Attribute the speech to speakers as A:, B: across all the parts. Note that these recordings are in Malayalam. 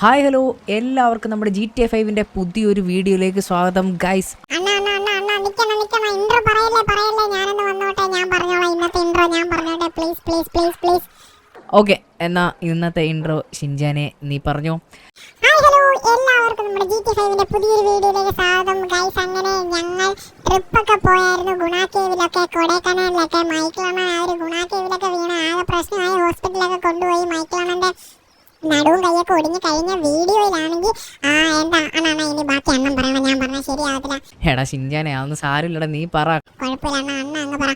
A: ഹായ് ഹലോ എല്ലാവർക്കും നമ്മുടെ ജി ടി എ ഫൈവിന്റെ പുതിയൊരു വീഡിയോയിലേക്ക് സ്വാഗതം ഗൈസ് ഓക്കെ എന്നാ ഇന്നത്തെ ഇൻട്രോ ഷിൻജാനെ നീ പറഞ്ഞു.
B: എല്ലാവർക്കും നമ്മുടെ ജി ടി ഫൈവിന്റെ പുതിയൊരു വീഡിയോയിലേക്ക് സ്വാഗതം ഗൈസ് അങ്ങനെ ഞങ്ങൾ ട്രിപ്പൊക്കെ പോയായിരുന്നു ഗുണ കേവിലൊക്കെ കൊടൈക്കനാലിലൊക്കെ മൈക്കിളണ്ണൻ ആ ഒരു ഗുണ കേവിലൊക്കെ വീണ ആകെ പ്രശ്നമായി ഹോസ്പിറ്റലിലൊക്കെ കൊണ്ടുപോയി മൈക്കിളണ്ണന്റെ നടുവും കൈയൊക്കെ ഒടിഞ്ഞ് കഴിഞ്ഞ വീഡിയോയിലാണെങ്കിൽ ആ എന്താ അണ്ണ ഇനി ബാക്കി അണ്ണൻ പറയണം ഞാൻ പറഞ്ഞാൽ ശരിയാവത്തില്ല.
A: എടാ ഷിൻജാനെ അതൊന്നും സാരമില്ലടാ നീ പറ.
B: കുഴപ്പമില്ല അണ്ണ അണ്ണ അങ്ങ് പറ.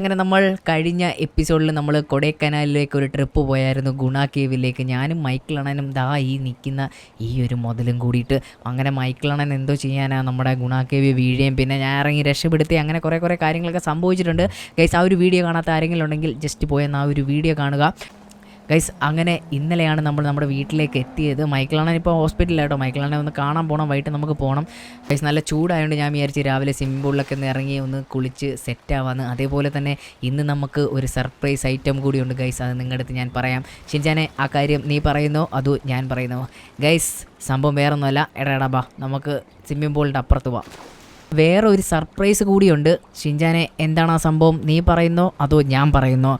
A: അങ്ങനെ നമ്മൾ കഴിഞ്ഞ എപ്പിസോഡിൽ നമ്മൾ കൊടൈക്കനാലിലേക്ക് ഒരു ട്രിപ്പ് പോയായിരുന്നു ഗുണ കേവിലേക്ക്. ഞാനും മൈക്കിളണനും ദാ ഈ നിൽക്കുന്ന ഈ ഒരു മുതലും കൂടിയിട്ട് അങ്ങനെ മൈക്കിളണൻ എന്തോ ചെയ്യാനാണ് നമ്മുടെ ഗുണ കേവി വീഴുകയും പിന്നെ ഞാൻ ഇറങ്ങി രക്ഷപ്പെടുത്തി അങ്ങനെ കുറേ കുറേ കാര്യങ്ങളൊക്കെ സംഭവിച്ചിട്ടുണ്ട്. ഗൈസ് ആ ഒരു വീഡിയോ കാണാത്ത ആരെങ്കിലും ഉണ്ടെങ്കിൽ ജസ്റ്റ് പോയെന്ന് ആ ഒരു വീഡിയോ കാണുക. ഗൈസ് അങ്ങനെ ഇന്നലെയാണ് നമ്മൾ നമ്മുടെ വീട്ടിലേക്ക് എത്തിയത്. മൈക്കിളാണ് ഇപ്പോൾ ഹോസ്പിറ്റലിലാട്ടോ. മൈക്കിളാണെ ഒന്ന് കാണാൻ പോകണം വൈകിട്ട് നമുക്ക് പോകണം ഗൈസ് നല്ല ചൂടായതുകൊണ്ട് ഞാൻ വിചാരിച്ച് രാവിലെ സ്വിമ്മിംഗ് പൂളിലൊക്കെ ഒന്ന് ഇറങ്ങി ഒന്ന് കുളിച്ച് സെറ്റ് ആവാന്ന്. അതേപോലെ തന്നെ ഇന്ന് നമുക്ക് ഒരു സർപ്രൈസ് ഐറ്റം കൂടിയുണ്ട് ഗൈസ് അത് നിങ്ങളുടെ അടുത്ത് ഞാൻ പറയാം. ഷിൻചാനെ ആ കാര്യം നീ പറയുന്നോ? അതോ ഞാൻ പറയുന്നോ? ഗൈസ് സംഭവം വേറൊന്നുമല്ല. എടാ ബാ. നമുക്ക് സ്വിമ്മിംഗ് പൂളിന്റെ അപ്പുറത്ത് പോവാം. വേറെ ഒരു സർപ്രൈസ് കൂടിയുണ്ട്. ഷിൻജാനെ എന്താണ് ആ സംഭവം? നീ പറയുന്നോ? അതോ ഞാൻ പറയുന്നോ?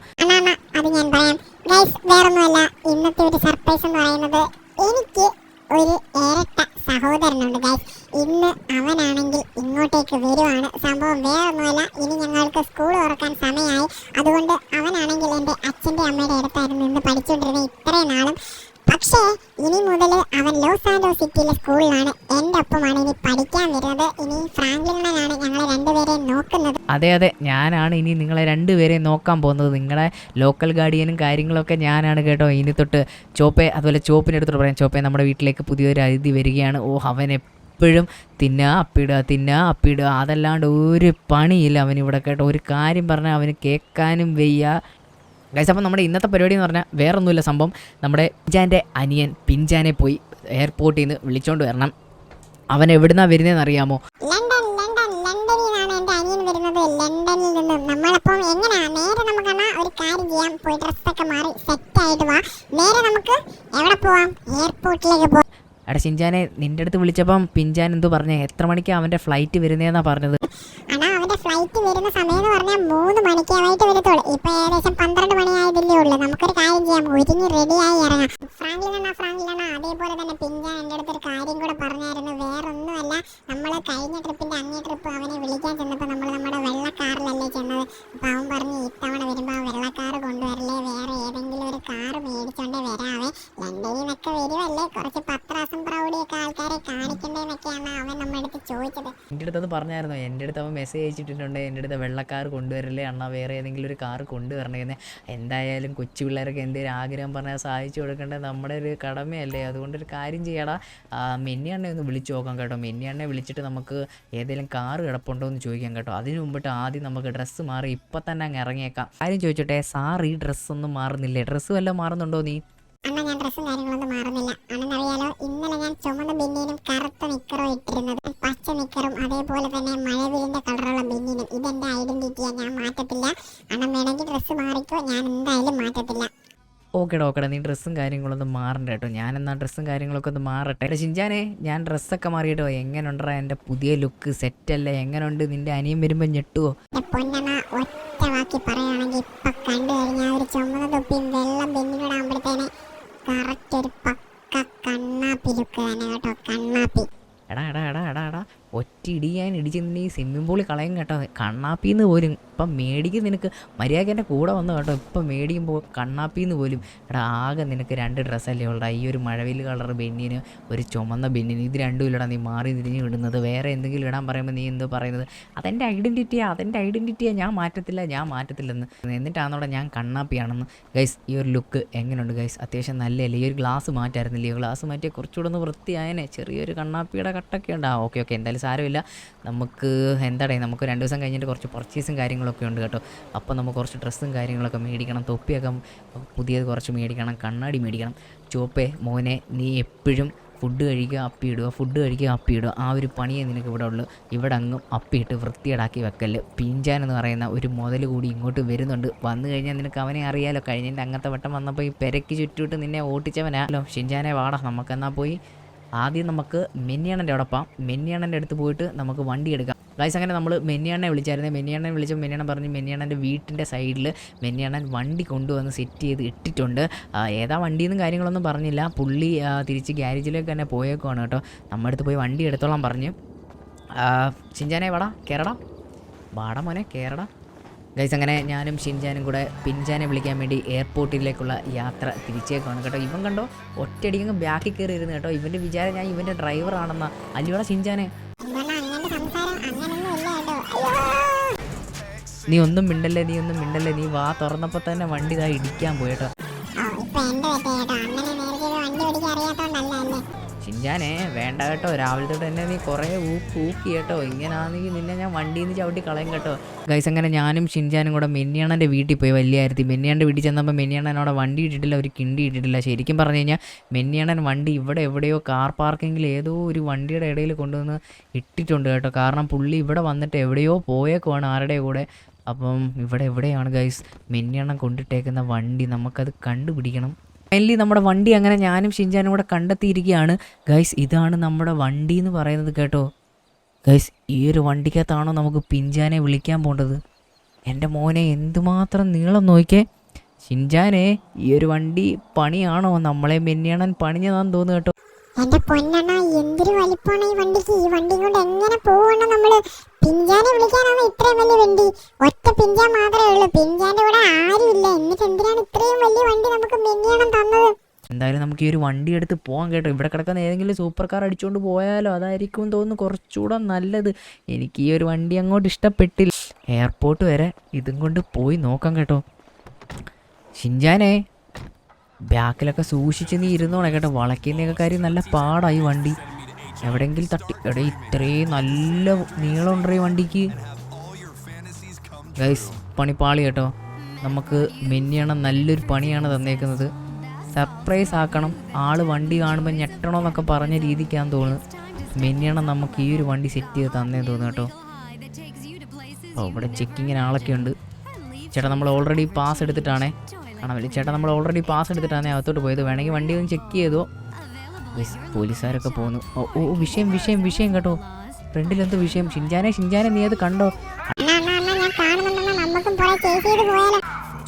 B: അത് ഞാൻ പറയാം. ഗൈസ് വേറൊന്നുമല്ല. ഇന്നത്തെ ഒരു സർപ്രൈസ് എന്ന് പറയുന്നത് എനിക്ക് ഒരു ഇരട്ട സഹോദരനുണ്ട് ഗൈസ് ഇന്ന് അവനാണെങ്കിൽ ഇങ്ങോട്ടേക്ക് വരുവാണ്. സംഭവം വേറൊന്നുമല്ല. ഇനി ഞങ്ങൾക്ക് സ്കൂൾ തുറക്കാൻ സമയമായി. അതുകൊണ്ട് അവനാണെങ്കിൽ എന്റെ അച്ഛന്റെ അമ്മയുടെ അടുത്തായിരുന്നു ഇന്ന് പഠിച്ചുകൊണ്ടിരുന്നത് ഇത്രയും നാളും. പക്ഷേ ഇനി മുതൽ അവൻ ലോസ് ആൻഡോ സിറ്റിയിലെ സ്കൂളിലാണ്. എന്റെ ഒപ്പമാണ് ഇനി പഠിക്കാൻ വരുന്നത്. ഇനി ഫ്രാങ്ക്ലിനാണ് ഞങ്ങളെ രണ്ടുപേരെയും നോക്കുന്നത്.
A: അതെ അതെ. ഞാനാണ് ഇനി നിങ്ങളെ രണ്ടുപേരെയും നോക്കാൻ പോകുന്നത്. നിങ്ങളെ ലോക്കൽ ഗാർഡിയനും കാര്യങ്ങളൊക്കെ ഞാനാണ് കേട്ടോ. ഇനി തൊട്ട് ചോപ്പെ അതുപോലെ ചോപ്പിന്റെ അടുത്തോട്ട് പറയാം. ചോപ്പെ നമ്മുടെ വീട്ടിലേക്ക് പുതിയൊരു അതിഥി വരികയാണ്. ഓ അവൻ എപ്പോഴും തിന്നുക അപ്പിടുക തിന്നുക അപ്പിടുക. അതല്ലാണ്ട് ഒരു പണിയില്ല അവനിവിടെ കേട്ടോ. ഒരു കാര്യം പറഞ്ഞാൽ അവന് കേൾക്കാനും വയ്യ. ഗൈസ് അപ്പം നമ്മുടെ ഇന്നത്തെ പരിപാടി എന്ന് പറഞ്ഞാൽ വേറൊന്നുമില്ല സംഭവം. നമ്മുടെ പിഞ്ചാന്റെ അനിയൻ പിഞ്ചാനെ പോയി എയർപോർട്ടിൽ നിന്ന് വിളിച്ചോണ്ട് വരണം. അവൻ എവിടുന്നാ വരുന്നതെന്ന് അറിയാമോ?
B: ലണ്ടൻ ലണ്ടൻ ലണ്ടനിൽ നിന്നാണ് എന്റെ അനിയൻ വരുന്നത്. ലണ്ടനിൽ നിന്നും നമ്മളപ്പം എങ്ങനെയാ? നേരെ നമുക്ക് ഒരു കാര്യം ചെയ്യാം. പോയി ഡ്രസ്സൊക്കെ മാറി സെറ്റ് ആയിട്ട് വാ. നേരെ നമുക്ക് എവിടെ പോവാം? എയർപോർട്ടിലേക്ക് പോവാം
A: എടാ ഷിൻജാനെ നിന്റെ അടുത്ത് വിളിച്ചപ്പം പിഞ്ചാൻ എന്തോ പറഞ്ഞേ? എത്ര മണിക്ക് അവന്റെ ഫ്ലൈറ്റ് വരുന്നതെന്നാ പറഞ്ഞത്?
B: അണ്ണാ അവന്റെ ഫ്ലൈറ്റ് വരുന്ന സമയം എന്ന് പറഞ്ഞാൽ മൂന്ന് മണിക്കാവായിട്ട് വരത്തുള്ളൂ. ഇപ്പൊ ഏകദേശം പന്ത്രണ്ട് ഉള്ളൂ. നമുക്കൊരു കാര്യം ചെയ്യാം. ഒരുങ്ങി റെഡിയായി ഇറങ്ങാം ഫ്രാങ്ക്ലിനാ ഫ്രാങ്ക്ലിനാ അതേപോലെ തന്നെ പിഞ്ചാൻ എന്റെ അടുത്ത് ഒരു കാര്യം കൂടെ പറഞ്ഞായിരുന്നു വേറൊന്നുമല്ല നമ്മൾ കഴിഞ്ഞ ട്രിപ്പിന്റെ അങ്ങേ ട്രിപ്പ് അവനെ വിളിക്കാൻ ചെന്നപ്പോൾ നമ്മൾ നമ്മുടെ വെള്ള കാറിലല്ലേ ചെന്നത് അപ്പൊ അവൻ പറഞ്ഞു ഇത്തവണ വരുമ്പോൾ ആ വെള്ള കാർ കൊണ്ടുവരല്ലേ വേറെ ഏതെങ്കിലും ഒരു കാർ മേടിച്ചോണ്ടേ വരാവേ ലണ്ടനിൽ നിന്നൊക്കെ വരുമല്ലേ കുറച്ച് പത്രാസം പ്രൗഢിയൊക്കെ ആൾക്കാരെ കാണിക്കണ്ടേന്നൊക്കെയാണ് അവൻ അടുത്ത് ചോദിച്ചത്.
A: എന്റെ പറഞ്ഞായിരുന്നു. എന്റെ അടുത്ത് അവൻ മെസ്സേജ് അയച്ചിട്ടുണ്ട് എന്റെ അടുത്ത് വെള്ളക്കാർ കൊണ്ടുവരല്ലേ അണ്ണ? വേറെ ഏതെങ്കിലും ഒരു കാർ കൊണ്ടുവരണേന്ന്. എന്തായാലും കൊച്ചു പിള്ളേരൊക്കെ എന്തെങ്കിലും ആഗ്രഹം പറഞ്ഞാൽ സഹായിച്ചു കൊടുക്കേണ്ടത് നമ്മുടെ ഒരു കടമയല്ലേ. അതുകൊണ്ട് ഒരു കാര്യം ചെയ്യടാ. മെന്നി അണ്ണെ ഒന്ന് വിളിച്ചു നോക്കാം കേട്ടോ. മെന്നി അണ്ണെ വിളിച്ചിട്ട് നമുക്ക് ഏതെങ്കിലും കാർ കിടപ്പുണ്ടോ എന്ന് ചോദിക്കാം കേട്ടോ. അതിനു മുമ്പിട്ട് ആദ്യം നമുക്ക് ഡ്രസ്സ് മാറി ഇപ്പം തന്നെ അങ്ങ് ഇറങ്ങിയേക്കാം. കാര്യം ചോദിച്ചോട്ടെ സാർ ഈ ഡ്രസ്സൊന്നും മാറുന്നില്ലേ? ഡ്രസ്സ് വല്ലതും മാറുന്നുണ്ടോ നീ?
B: അണ്ണ ഞാൻ ഡ്രസ്സും കാര്യങ്ങളൊന്നും മാറുന്നില്ല. അണ്ണനറിയാലോ ഇന്നലെ ഞാൻ ചുമന്ന ബിന്നിനും കറുത്ത നിക്കറും ഇട്ടിരുന്നത്. പച്ച നിക്കറും അതേപോലെ തന്നെ മഴവിലിന്റെ കളറുള്ള ബിന്നിനും. ഇതെന്റെ ഐഡന്റിറ്റിയാ ഞാൻ മാറ്റത്തില്ല. അണ്ണം വേണമെങ്കിൽ ഡ്രസ്സ് മാറിക്കോ ഞാൻ എന്തായാലും മാറ്റത്തില്ല.
A: ഓക്കേടാ ഓക്കേടാ നീ ഡ്രസ്സും കാര്യങ്ങളൊന്നും മാറണ്ട കേട്ടോ. ഞാൻ എന്നാൽ ഡ്രസ്സും കാര്യങ്ങളൊക്കെ ഒന്ന് മാറട്ടെ. എടാ ചിഞ്ചാനെ ഞാൻ ഡ്രസ്സൊക്കെ മാറിയിട്ടോ? എങ്ങനെയുണ്ടാ എന്റെ പുതിയ ലുക്ക് സെറ്റല്ലേ എങ്ങനെയുണ്ട് നിന്റെ അനിയൻ വരുമ്പോൾ ഞെട്ടുവോ?
B: ഒറ്റ വാക്കി പറയുകയാണെങ്കിൽ ഇപ്പൊ കണ്ടു കഴിഞ്ഞാൽ ഒരു ചുമന്ന തൊപ്പിയും വെള്ളം ബെന്നിനോടാകുമ്പോഴത്തേനെ കറക്റ്റ് ഒരു പക്ക കണ്ണാപ്പി ലുക്ക് തന്നെ കേട്ടോ കണ്ണാപ്പി.
A: എടാ എടാ എടാ എടാ എടാ. ഒറ്റ ഇടി ഞാൻ ഇടിച്ച് നീ സ്വിമ്മിംഗ് പൂളിൽ കളയും കേട്ടോ. കണ്ണാപ്പിന്ന് പോലും. ഇപ്പം മേടിക്കും നിനക്ക്. മര്യാദയ്ക്ക് എന്റെ കൂടെ വന്നു കേട്ടോ. ഇപ്പം മേടിക്കുമ്പോൾ കണ്ണാപ്പിന്ന് പോലും. എടാ ആകെ നിനക്ക് രണ്ട് ഡ്രസ്സല്ലേ ഉള്ളടാ ഈ ഒരു മഴവിൽ കളർ ബെന്നിന് ഒരു ചുമന്ന ബെന്നിന് ഇത് രണ്ടും ഇല്ലടാ നീ മാറി തിരിഞ്ഞ് ഇടുന്നത്. വേറെ എന്തെങ്കിലും ഇടാൻ പറയുമ്പോൾ നീ എന്തോ പറയുന്നത്? അതെന്റെ ഐഡന്റിറ്റിയാണ് അതെന്റെ ഐഡന്റിറ്റിയാണ് ഞാൻ മാറ്റത്തില്ല ഞാൻ മാറ്റത്തില്ലെന്ന്. എന്നിട്ടാണോടെ ഞാൻ കണ്ണാപ്പിയാണെന്ന്. ഗൈസ് ഈ ഒരു ലുക്ക് എങ്ങനെയുണ്ട് ഗൈസ് അത്യാവശ്യം നല്ലതല്ലേ ഈ ഒരു ഗ്ലാസ് മാറ്റായിരുന്നില്ലേ? ഗ്ലാസ് മാറ്റിയാൽ കുറച്ചുകൂടെ ഒന്ന് വൃത്തിയായനെ. ചെറിയൊരു കണ്ണാപ്പിയുടെ കട്ടൊക്കെ ഉണ്ട്. ആ ഓക്കെ ഓക്കെ എന്തായാലും സാരമില്ല. നമുക്ക് എന്താടേ നമുക്ക് രണ്ട് ദിവസം കഴിഞ്ഞിട്ട് കുറച്ച് പർച്ചേസും കാര്യങ്ങളൊക്കെ ഉണ്ട് കേട്ടോ. അപ്പോൾ നമുക്ക് കുറച്ച് ഡ്രസ്സും കാര്യങ്ങളൊക്കെ മേടിക്കണം തൊപ്പിയൊക്കെ പുതിയത് കുറച്ച് മേടിക്കണം കണ്ണാടി മേടിക്കണം. ചോപ്പേ മോനെ നീ എപ്പോഴും ഫുഡ് കഴിക്കുക അപ്പിയിടുക ഫുഡ് കഴിക്കുക അപ്പിയിടുക ആ ഒരു പണിയേ നിനക്ക് ഇവിടെ ഉള്ളൂ. ഇവിടെ അങ്ങും അപ്പിയിട്ട് വൃത്തിയേടാക്കി വെക്കൽ പിഞ്ചാൻ എന്ന് പറയുന്ന ഒരു മുതൽ കൂടി ഇങ്ങോട്ട് വരുന്നുണ്ട്. വന്നു കഴിഞ്ഞാൽ നിനക്ക് അവനെ അറിയാലോ. കഴിഞ്ഞതിന്റെ അങ്ങത്തെ വട്ടം വന്നപ്പോൾ ഈ പെരയ്ക്ക് ചുറ്റുവിട്ട് നിന്നെ ഓട്ടിച്ചവനാലോ ഷിഞ്ചാനെ വാടാ. നമുക്കെന്നാൽ പോയി? ആദ്യം നമുക്ക് മെന്നിയണ്ണന്റെ പോകാം മെന്നിയണ്ണന്റെ അടുത്ത് പോയിട്ട് നമുക്ക് വണ്ടി എടുക്കാം. ഗൈസ് അങ്ങനെ നമ്മൾ മെന്നിയണ്ണനെ വിളിച്ചായിരുന്നു. മെന്നിയണ്ണനെ വിളിച്ച മെന്നിയണ്ണൻ പറഞ്ഞ് മെന്നിയണ്ണന്റെ വീട്ടിന്റെ സൈഡിൽ മെന്നിയണ്ണൻ വണ്ടി കൊണ്ടുവന്ന് സെറ്റ് ചെയ്ത് ഇട്ടിട്ടുണ്ട്. ഏതാ വണ്ടിയെന്നും കാര്യങ്ങളൊന്നും പറഞ്ഞില്ല. പുള്ളി തിരിച്ച് ഗ്യാരേജിലേക്ക് തന്നെ പോയേക്കുവാണ് കേട്ടോ. നമ്മുടെ അടുത്ത് പോയി വണ്ടി എടുത്തോളാം പറഞ്ഞ്. ചിഞ്ചാനെ വാടാ കേരടാ വാടാ മോനെ കേരടാ ഗൈസ് അങ്ങനെ ഞാനും ഷിൻജാനും കൂടെ പിൻജാനെ വിളിക്കാൻ വേണ്ടി എയർപോർട്ടിലേക്കുള്ള യാത്ര തിരിച്ചേക്കാണ് കേട്ടോ. ഇവൻ കണ്ടോ ഒറ്റയടിക്ക് ബാക്കിൽ കയറി ഇരുന്ന് കേട്ടോ. ഇവന്റെ വിചാരം ഞാൻ ഇവന്റെ ഡ്രൈവറാണെന്ന അല്ലയോടാ ഷിൻജാനെ. നീ ഒന്നും മിണ്ടല്ലേ നീ ഒന്നും മിണ്ടല്ലേ നീ വാ തുറന്നപ്പോൾ തന്നെ വണ്ടി ഇതാ ഇടിക്കാൻ പോയി കേട്ടോ. ഷിൻജാനെ വേണ്ട കേട്ടോ. രാവിലെ തൊട്ട് എന്നെ നീ കുറേ ഊക്ക് ഊക്കി കേട്ടോ. ഇങ്ങനാണെങ്കിൽ നിന്നെ ഞാൻ വണ്ടിയിൽ നിന്ന് ചവിട്ടി കളയും കേട്ടോ. ഗൈസ് അങ്ങനെ ഞാനും ഷിൻജാനും കൂടെ മെന്നിയണ്ണന്റെ വീട്ടിൽ പോയി വലിയ കാര്യത്തിൽ മെന്നിയണ്ണന്റെ വീട്ടിൽ ചെന്നപ്പോൾ മെന്നിയണ്ണൻ അവിടെ വണ്ടി ഇട്ടിട്ടില്ല ഒരു കിണ്ടി ഇട്ടിട്ടില്ല. ശരിക്കും പറഞ്ഞു കഴിഞ്ഞാൽ മെന്നിയണ്ണൻ വണ്ടി ഇവിടെ എവിടെയോ കാർ പാർക്കിങ്ങിൽ ഏതോ ഒരു വണ്ടിയുടെ ഇടയിൽ കൊണ്ടുവന്ന് ഇട്ടിട്ടുണ്ട് കേട്ടോ. കാരണം പുള്ളി ഇവിടെ വന്നിട്ട് എവിടെയോ പോയേക്കുവാണ് ആരുടെ കൂടെ. അപ്പം ഇവിടെ എവിടെയാണ് ഗൈസ് മെന്നിയണ്ണൻ കൊണ്ടിട്ടേക്കുന്ന വണ്ടി നമുക്കത് കണ്ടുപിടിക്കണം. ഫൈനലി നമ്മുടെ വണ്ടി അങ്ങനെ ഞാനും ഷിൻജാനും കൂടെ കണ്ടെത്തിയിരിക്കുകയാണ്. ഗൈസ് ഇതാണ് നമ്മുടെ വണ്ടി എന്ന് പറയുന്നത് കേട്ടോ. ഗൈസ് ഈ ഒരു വണ്ടിക്കകത്താണോ നമുക്ക് പിഞ്ചാനെ വിളിക്കാൻ പോണ്ടത്? എന്റെ മോനെ എന്തുമാത്രം നീളം നോക്കിയേ. ഷിൻജാനെ ഈ ഒരു വണ്ടി പണിയാണോ? നമ്മളെ മെന്നിയണൻ പണിഞ്ഞതാന്ന് തോന്നുന്നു കേട്ടോ.
B: എന്റെ പൊന്നണ്ണ എന്തൊരു വലിപ്പമാണ് ഈ വണ്ടിക്ക്? ഈ വണ്ടി കൊണ്ട് എങ്ങനെ പോവണം നമ്മൾ പിഞ്ചാനെ വിളിക്കാനാണ് ഇത്രയും വലിയ വണ്ടി. ഒറ്റ പിഞ്ചാൻ മാത്രമേ ഉള്ളൂ. പിഞ്ചാന്റെ കൂടെ ആരുമില്ല. എന്നിട്ട് എന്തിനാണ് ഇത്രയും വലിയ വണ്ടി നമുക്ക് മിന്നിയണം തന്നത്?
A: എന്തായാലും നമുക്ക് ഈ ഒരു വണ്ടി എടുത്ത് പോകാൻ കേട്ടോ. ഇവിടെ കിടക്കുന്ന ഏതെങ്കിലും സൂപ്പർ കാർ അടിച്ചുകൊണ്ട് പോയാലോ? അതായിരിക്കും തോന്നുന്നു കുറച്ചുകൂടെ നല്ലത്. എനിക്ക് ഈ ഒരു വണ്ടി അങ്ങോട്ട് ഇഷ്ടപ്പെട്ടില്ല. എയർപോർട്ട് വരെ ഇതും കൊണ്ട് പോയി നോക്കാം കേട്ടോ. ഷിൻജാനെ ബാക്കിലൊക്കെ സൂക്ഷിച്ച് നീ ഇരുന്നോണേ കേട്ടോ വളക്കുന്നൊക്കെ കാര്യം നല്ല പാടായി വണ്ടി. എവിടെയെങ്കിലും തട്ടി. എടേ ഇത്രയും നല്ല നീളമുണ്ടോ ഈ വണ്ടിക്ക്. ഗൈസ് പണിപ്പാളി കേട്ടോ. നമുക്ക് മിന്നിയണം നല്ലൊരു പണിയാണ് തന്നേക്കുന്നത്. സർപ്രൈസ് ആക്കണം. ആൾ വണ്ടി കാണുമ്പോൾ ഞെട്ടണമെന്നൊക്കെ പറഞ്ഞ രീതിക്കാന്ന് തോന്നുന്നു. മിന്നിയണം നമുക്ക് ഈ ഒരു വണ്ടി സെറ്റ് ചെയ്ത് തന്നേ തോന്നുന്നു കേട്ടോ. ഓ ഇവിടെ ചെക്കിങ്ങിന് ആളൊക്കെ ഉണ്ട് ചേട്ടാ നമ്മൾ ഓൾറെഡി പാസ് എടുത്തിട്ടാണേ. കാണാമല്ലേ ചേട്ടൻ നമ്മൾ ഓൾറെഡി പാസ് എടുത്തിട്ടാണ് അകത്തോട്ട് പോയത്. വേണമെങ്കിൽ വണ്ടി ഒന്ന് ചെക്ക് ചെയ്തോ. പോലീസുകാരൊക്കെ പോകുന്നു ഓ ഓ വിഷയം വിഷയം വിഷയം കേട്ടോ. ഫ്രണ്ടിൽ എന്തോ വിഷയം. ഷിൻജാനെ ഷിൻജാനെ നീ അത് കണ്ടോ?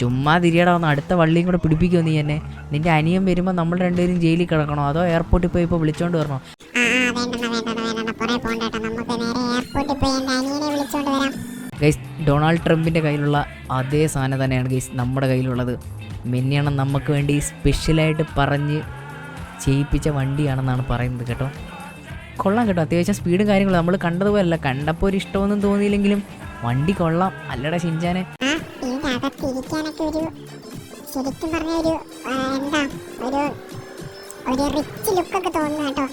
A: ചുമ്മാ തിരിയടാ ഒന്ന് അടുത്ത വള്ളിയും കൂടെ പിടിപ്പിക്കുമോ നീ എന്നെ. നിന്റെ അനിയൻ വരുമ്പോൾ നമ്മൾ രണ്ടുപേരും ജയിലിൽ കിടക്കണോ? അതോ എയർപോർട്ടിൽ പോയി ഇപ്പോൾ വിളിച്ചോണ്ട് വരണോ? ഗൈസ് ഡൊണാൾഡ് ട്രംപിന്റെ കയ്യിലുള്ള അതേ സാധനം തന്നെയാണ് ഗൈസ് നമ്മുടെ കയ്യിലുള്ളത്. മെന്നിയണം നമുക്ക് വേണ്ടി സ്പെഷ്യലായിട്ട് പറഞ്ഞ് ചെയ്യിപ്പിച്ച വണ്ടിയാണെന്നാണ് പറയുന്നത് കേട്ടോ. കൊള്ളാം കേട്ടോ. അത്യാവശ്യം സ്പീഡും കാര്യങ്ങളും നമ്മൾ കണ്ടതുപോലല്ല കണ്ടപ്പോൾ ഒരു ഇഷ്ടമൊന്നും തോന്നിയില്ലെങ്കിലും വണ്ടി കൊള്ളാം. അല്ലടാ
B: ഷിൻചാനെ ശരിക്കും ഒരു എന്താ ഒരു ഒരു റിച്ച് തോന്നുന്നു കേട്ടോ.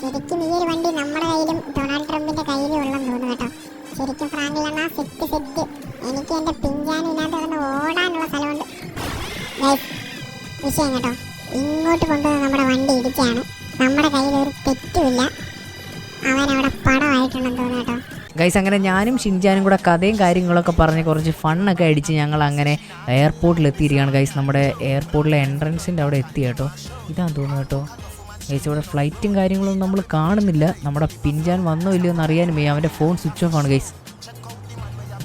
B: ശരിക്കും ഈ ഒരു വണ്ടി നമ്മുടെ കയ്യിലും ഡൊണാൾഡ് ട്രംപിന്റെ കയ്യിലും ഉള്ളെന്ന് തോന്നുന്നു കേട്ടോ. ശരിക്കും ഫ്രാങ്കിലാണ് സെറ്റ് സെറ്റ് വിഷയം കേട്ടോ. ഇങ്ങോട്ട് കൊണ്ടുവന്ന നമ്മുടെ വണ്ടി ഇടിച്ചാണ്. നമ്മുടെ കയ്യിൽ ഒരു തെറ്റുമില്ല. അവൻ അവിടെ പടമായിട്ടുണ്ടെന്ന് തോന്നുന്നു കേട്ടോ.
A: ഗൈസ് അങ്ങനെ ഞാനും ഷിൻജാനും കൂടെ കഥയും കാര്യങ്ങളൊക്കെ പറഞ്ഞ് കുറച്ച് ഫണ്ണൊക്കെ അടിച്ച് ഞങ്ങൾ അങ്ങനെ എയർപോർട്ടിൽ എത്തിയിരിക്കുകയാണ് ഗൈസ് നമ്മുടെ എയർപോർട്ടിലെ എൻട്രൻസിന്റെ അവിടെ എത്തി കേട്ടോ. ഇതാന്ന് തോന്നുന്നു കേട്ടോ. ഗൈസ് ഇവിടെ ഫ്ലൈറ്റും കാര്യങ്ങളൊന്നും നമ്മൾ കാണുന്നില്ല. നമ്മുടെ പിൻജാൻ വന്നോ ഇല്ലയോ എന്ന് അറിയാനും വയ്യ. അവന്റെ ഫോൺ സ്വിച്ച് ഓഫ് ആണ് ഗൈസ്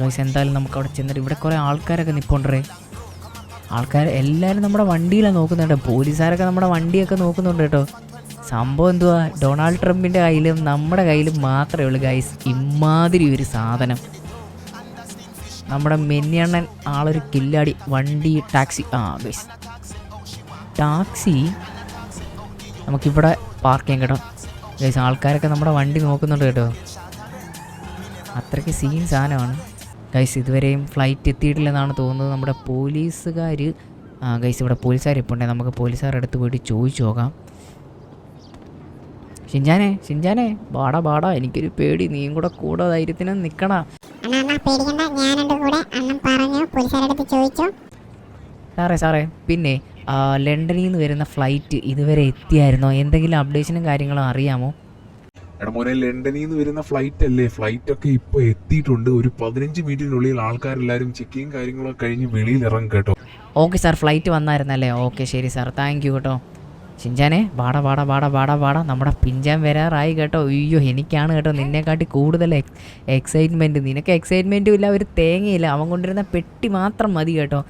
A: ഗൈസ് എന്തായാലും നമുക്ക് അവിടെ ചെന്നിട്ട് ഇവിടെ കുറേ ആൾക്കാരൊക്കെ നിൽപ്പുണ്ടേ ആൾക്കാർ എല്ലാവരും നമ്മുടെ വണ്ടിയിലാണ് നോക്കുന്നുണ്ട്. പോലീസുകാരൊക്കെ നമ്മുടെ വണ്ടിയൊക്കെ നോക്കുന്നുണ്ട് കേട്ടോ. സംഭവം എന്തുവാ? ഡൊണാൾഡ് ട്രംപിന്റെ കയ്യിലും നമ്മുടെ കയ്യിലും മാത്രമേ ഉള്ളൂ ഗൈസ് ഇമാതിരി ഒരു സാധനം. നമ്മുടെ മെന്നിയണ്ണൻ ആളൊരു കില്ലാടി വണ്ടി ടാക്സി. ആ ഗൈസ് ടാക്സി നമുക്കിവിടെ പാർക്ക് ചെയ്യാം കേട്ടോ. ഗൈസ് ആൾക്കാരൊക്കെ നമ്മുടെ വണ്ടി നോക്കുന്നുണ്ട് കേട്ടോ. അത്രയ്ക്ക് സീൻ സാധനമാണ്. ഗൈസ് ഇതുവരെയും ഫ്ലൈറ്റ് എത്തിയിട്ടില്ലെന്നാണ് തോന്നുന്നത്. നമ്മുടെ പോലീസുകാർ ഗൈസ് ഇവിടെ പോലീസുകാർ ഇപ്പോൾ ഉണ്ടെങ്കിൽ നമുക്ക് പോലീസുകാരുടെ അടുത്ത് പോയിട്ട് ചോദിച്ചു നോക്കാം. ഷിൻജാനെ ഷിൻജാനെ ബാടാ ബാടാ എനിക്കൊരു പേടി. നീയും കൂടെ കൂടെ ധൈര്യത്തിന് നിൽക്കണ സാറേ സാറേ പിന്നെ ലണ്ടനിൽ നിന്ന് വരുന്ന ഫ്ലൈറ്റ് ഇതുവരെ എത്തിയായിരുന്നോ? എന്തെങ്കിലും അപ്ഡേഷനും കാര്യങ്ങളും അറിയാമോ?
C: എടാ മോനെ ലണ്ടനിൽ നിന്ന് വരുന്ന ഫ്ലൈറ്റ് അല്ലേ? ഫ്ലൈറ്റ് ഒക്കെ ഇപ്പൊ എത്തിയിട്ടുണ്ട്. ഒരു പതിനഞ്ച് മിനിറ്റിനുള്ളിൽ ആൾക്കാരെല്ലാരും ചെക്കിങ് കാര്യങ്ങളൊക്കെ കഴിഞ്ഞ് വെളിയിൽ ഇറങ്ങും കേട്ടോ.
A: ഓക്കെ സാർ ഫ്ലൈറ്റ് വന്നായിരുന്നല്ലേ? ഓക്കെ ശരി സാർ താങ്ക് യു കേട്ടോ. ചിഞ്ചാനെ വാട വാട വാട വാട വാട. നമ്മുടെ പിഞ്ചാൻ വരാറായി കേട്ടോ. അയ്യോ എനിക്കാണ് കേട്ടോ നിന്നെക്കാട്ടി കൂടുതൽ എക്സ് എക്സൈറ്റ്മെന്റ് നിനക്ക് എക്സൈറ്റ്മെന്റും ഇല്ല ഒരു തേങ്ങയില്ല. അവൻ കൊണ്ടിരുന്ന പെട്ടി മാത്രം മതി കേട്ടോ.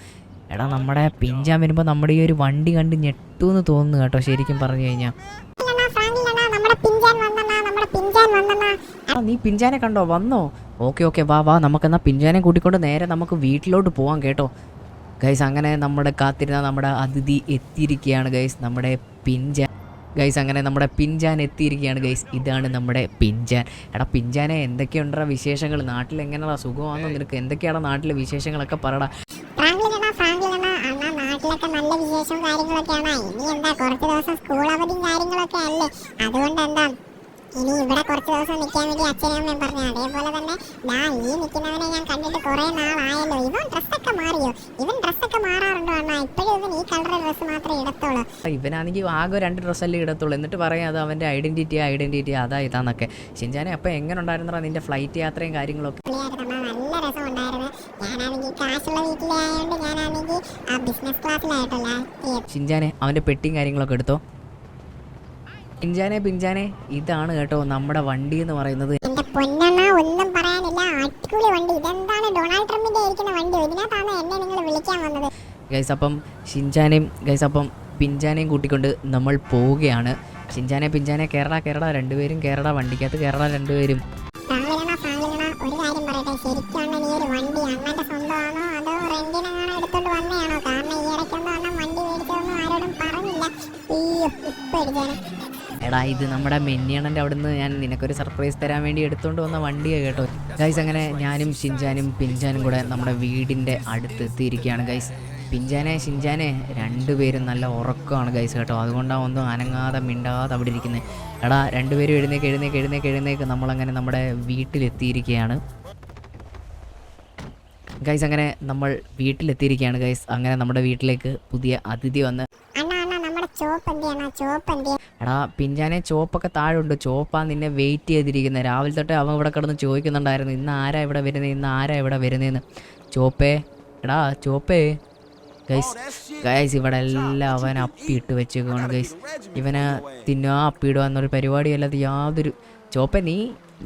A: എടാ നമ്മുടെ പിഞ്ചാൻ വരുമ്പോൾ നമ്മുടെ ഈ ഒരു വണ്ടി കണ്ട് ഞെട്ടു എന്ന് തോന്നുന്നു കേട്ടോ ശരിക്കും പറഞ്ഞു കഴിഞ്ഞാൽ
B: ഫ്രാങ്കിലണ്ണാ, ഫ്രാങ്കിലണ്ണാ, നമ്മുടെ പിഞ്ചാൻ വന്നണ്ണാ നമ്മുടെ പിഞ്ചാൻ വന്നണ്ണാ
A: ആ നീ പിഞ്ചാനെ കണ്ടോ? വന്നോ? ഓക്കെ ഓക്കെ വാ വാ നമുക്കെന്നാൽ പിഞ്ചാനെ കൂട്ടിക്കൊണ്ട് നേരെ നമുക്ക് വീട്ടിലോട്ട് പോവാം കേട്ടോ. ഗൈസ് അങ്ങനെ നമ്മുടെ കാത്തിരുന്ന നമ്മുടെ അതിഥി എത്തിയിരിക്കുകയാണ് ഗൈസ് നമ്മുടെ പിഞ്ചാൻ. ഗൈസ് അങ്ങനെ നമ്മുടെ പിഞ്ചാൻ എത്തിയിരിക്കുകയാണ് ഗൈസ് ഇതാണ് നമ്മുടെ പിഞ്ചാൻ. എടാ പിഞ്ചാനെ എന്തൊക്കെയുണ്ടാ വിശേഷങ്ങൾ നാട്ടിൽ എങ്ങനെയാ സുഖമാണോ നിനക്ക്? എന്തൊക്കെയാണ് നാട്ടിലെ വിശേഷങ്ങളൊക്കെ പറടാ?
B: നാട്ടിലൊക്കെ നല്ല വിശേഷവും കാര്യങ്ങളൊക്കെയാണ്. ഇനി എന്താ കുറച്ച് ദിവസം സ്കൂൾ അവധിയും കാര്യങ്ങളൊക്കെ അല്ലേ? അതുകൊണ്ട് എന്താ ഇനി ഇവിടെ കുറച്ച് ദിവസം നിൽക്കാൻ വേണ്ടി അച്ഛനും അമ്മയും പറഞ്ഞു. അതേപോലെ തന്നെ ഞാൻ ഈ നിൽക്കുന്നവനെ ഞാൻ കണ്ടിട്ട് കുറെ നാളായല്ലോ. ഇവൻ ഡ്രസ്സൊക്കെ മാറിയോ? ഇവൻ ഡ്രസ്സൊക്കെ മാറാറുണ്ടോ? അണ്ണാ ഇപ്പോഴും ഇവൻ ഈ കളർ ഡ്രസ്സ് മാത്രമേ ഇടത്തുള്ളൂ.
A: ഇവനാണെങ്കിൽ ആകെ രണ്ട് ഡ്രസ്സല്ലേ ഇടത്തുള്ളൂ. എന്നിട്ട് പറയാം അത് അവന്റെ ഐഡന്റിറ്റി ഐഡന്റിറ്റി അതാ ഇതാന്നൊക്കെ. ഷിൻജാനെ അപ്പോൾ എങ്ങനെ ഉണ്ടായിരുന്നോ നിന്റെ ഫ്ലൈറ്റ് യാത്രയും കാര്യങ്ങളൊക്കെ?
B: രസം ഞാനാണെങ്കിൽ കാശുള്ള വീട്ടിലായതുകൊണ്ട് ഞാനാണെങ്കിൽ ആ ബിസിനസ് ക്ലാസ്സിലായിട്ടല്ല
A: ഷിൻജാനെ അവന്റെ പെട്ടിയും കാര്യങ്ങളൊക്കെ എടുത്തോ? പിഞ്ചാനെ പിഞ്ചാനെ ഇതാണ് കേട്ടോ നമ്മുടെ വണ്ടി എന്ന് പറയുന്നത്.
B: ഒന്നും പറയാനില്ല. അടിപൊളി വണ്ടി. ഇതെന്താണ്? ഡൊണാൾഡ് ട്രംപിന്റെ ഇരിക്കുന്ന വണ്ടി. ഇതിനകത്താണ് എന്നെ നിങ്ങൾ വിളിക്കാൻ വന്നത്.
A: ഗൈസ് അപ്പം ഷിൻചാനെയും ഗൈസ് അപ്പം പിഞ്ചാനെയും കൂട്ടിക്കൊണ്ട് നമ്മൾ പോവുകയാണ്. ഷിൻചാനെ പിഞ്ചാനെ കേരള കേരള രണ്ടുപേരും കേരള വണ്ടിക്കകത്ത് കേരള രണ്ടുപേരും.
B: ഈ ഇപ്പൊ എടുക്കാനും
A: എടാ ഇത് നമ്മുടെ മെന്നിയണന്റെ അവിടുന്ന് ഞാൻ നിനക്കൊരു സർപ്രൈസ് തരാൻ വേണ്ടി എടുത്തുകൊണ്ട് വന്ന വണ്ടിയാണ് കേട്ടോ. ഗൈസ് അങ്ങനെ ഞാനും ഷിൻജാനും പിഞ്ചാനും കൂടെ നമ്മുടെ വീടിന്റെ അടുത്ത് എത്തിയിരിക്കുകയാണ് ഗൈസ് പിഞ്ചാനെ ഷിൻജാനെ രണ്ടുപേരും നല്ല ഉറക്കമാണ് ഗൈസ് കേട്ടോ. അതുകൊണ്ടാണ് ഒന്നും അനങ്ങാതെ മിണ്ടാതെ അവിടെ ഇരിക്കുന്നത് എടാ രണ്ടുപേരും എഴുന്നേക്ക് എഴുന്നേക്ക് എഴുന്നേക്ക് എഴുന്നേക്ക് നമ്മളങ്ങനെ നമ്മുടെ വീട്ടിലെത്തിയിരിക്കുകയാണ്. ഗൈസ് അങ്ങനെ നമ്മൾ വീട്ടിലെത്തിയിരിക്കുകയാണ് ഗൈസ് അങ്ങനെ നമ്മുടെ വീട്ടിലേക്ക് പുതിയ അതിഥി വന്ന് എടാ പിഞ്ചാനെ ചോപ്പൊക്കെ താഴെയുണ്ട്. ചോപ്പാ നിന്നെ വെയിറ്റ് ചെയ്തിരിക്കുന്നത് രാവിലെ തൊട്ട് അവൻ ഇവിടെ കിടന്ന് ചോദിക്കുന്നുണ്ടായിരുന്നു. ഇന്ന് ആരാ ഇവിടെ വരുന്നത് ഇന്ന് ആരാ ഇവിടെ വരുന്നതെന്ന് ചോപ്പേ എടാ ചോപ്പേ ഗൈസ് ഗൈസ് ഇവിടെ എല്ലാം അവൻ അപ്പിയിട്ട് വെച്ചേക്കാണ് ഗൈസ്. ഇവന് തിന്നുക അപ്പിയിടുക എന്നൊരു പരിപാടിയല്ലാതെ യാതൊരു ചോപ്പ നീ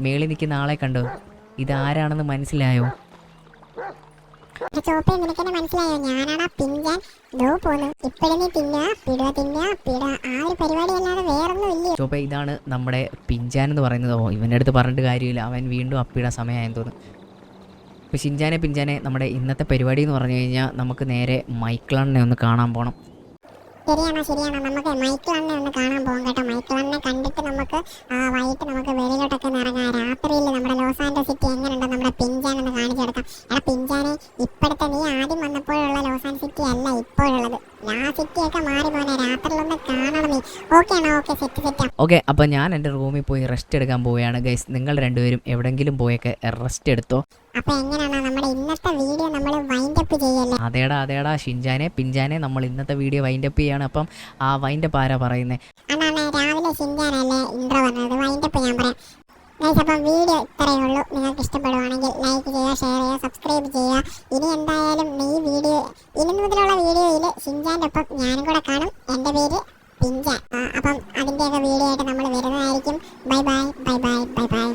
A: മേളിൽ നിൽക്കുന്ന ആളെ കണ്ടോ? ഇതാരാണെന്ന് മനസ്സിലായോ?
B: ചോപ്പേ നിനക്കെന്നെ മനസ്സിലായോ? ഞാനാണ് പിഞ്ചാൻ. ദോ പോന്നു. ഇപ്പഴും നീ തിന്നുക പിടുക തിന്നുക പിടുക ആ ഒരു പരിപാടി അല്ലാതെ വേറൊന്നും ഇല്ല.
A: ചോപ്പ ഇതാണ് നമ്മുടെ പിഞ്ചാൻ എന്ന് പറയുന്നത്. ഇവന്റെ അടുത്ത് പറഞ്ഞിട്ട് കാര്യമില്ല. അവൻ വീണ്ടും അപ്പിടാൻ സമയമായെന്ന് തോന്നുന്നു. ഇപ്പോൾ ഷിൻജാനെ പിഞ്ചാനെ നമ്മുടെ ഇന്നത്തെ പരിപാടി എന്ന് പറഞ്ഞു കഴിഞ്ഞാൽ നമുക്ക് നേരെ മൈക്കിളണ്ണനെ ഒന്ന് കാണാൻ പോകണം
B: ശരിയാണോ ശരിയാണോ? നമുക്ക് മൈക്കിളണ്ണെ ഒന്ന് കാണാൻ പോകും കേട്ടോ. മൈക്കിളണ്ണെ കണ്ടിട്ട് നമുക്ക് ആ, വൈകിട്ട് നമുക്ക് വെളിയിലോട്ടൊക്കെ ഇറങ്ങാം. രാത്രിയിൽ നമ്മുടെ ലോസ് ആൻഡോ സിറ്റി എങ്ങനെയുണ്ടോ? നമ്മുടെ പിഞ്ചാൻ ഒന്ന് കാണിച്ചെടുക്കാം എടാ പിഞ്ചാനെ ഇപ്പോഴത്തെ നീ ആദ്യം വന്നപ്പോഴുള്ള ലോസ് ആൻഡ് സിറ്റി അല്ല ഇപ്പോഴുള്ളത്. ഓക്കെ
A: അപ്പോൾ ഞാൻ എന്റെ റൂമിൽ പോയി റെസ്റ്റ് എടുക്കാൻ പോവുകയാണ് ഗൈസ് നിങ്ങൾ രണ്ടുപേരും എവിടെങ്കിലും പോയൊക്കെ റെസ്റ്റ് എടുത്തോ?
B: അപ്പൊ എങ്ങനെയാണ്? നമ്മുടെ ഇന്നത്തെ വീഡിയോ നമ്മൾ വൈൻഡ് അപ്പ് ചെയ്യല്ലേ?
A: അതേടാ അതേടാ ഷിൻജാനെ പിഞ്ചാനെ നമ്മൾ ഇന്നത്തെ വീഡിയോ വൈൻഡപ്പ് ചെയ്യാണ്. അപ്പം ആ വൈൻഡപ്പ് ആരാ പറയുന്നത്
B: അണ്ണാ രാവിലെ ഷിൻജാനല്ലേ ഇൻട്രോ പറഞ്ഞത് വൈൻഡ് അപ്പ് ഞാൻ പറയാം. അപ്പം വീഡിയോ ഇത്രയേ ഉള്ളൂ. നിങ്ങൾക്ക് ഇഷ്ടപ്പെടുവാണെങ്കിൽ ലൈക്ക് ചെയ്യുക ഷെയർ ചെയ്യുക സബ്സ്ക്രൈബ് ചെയ്യുക. ഇനി എന്തായാലും ഈ വീഡിയോ ഇനി മുതലുള്ള വീഡിയോയിൽ ഷിൻജാന്റെ ഒപ്പം ഞാനും കൂടെ കാണും. എന്റെ പേര് പിഞ്ചാൻ. അപ്പം അതിന്റെയൊക്കെ വീഡിയോ ആയിട്ട് നമ്മൾ വരുന്നതായിരിക്കും. Bye bye bye bye bye bye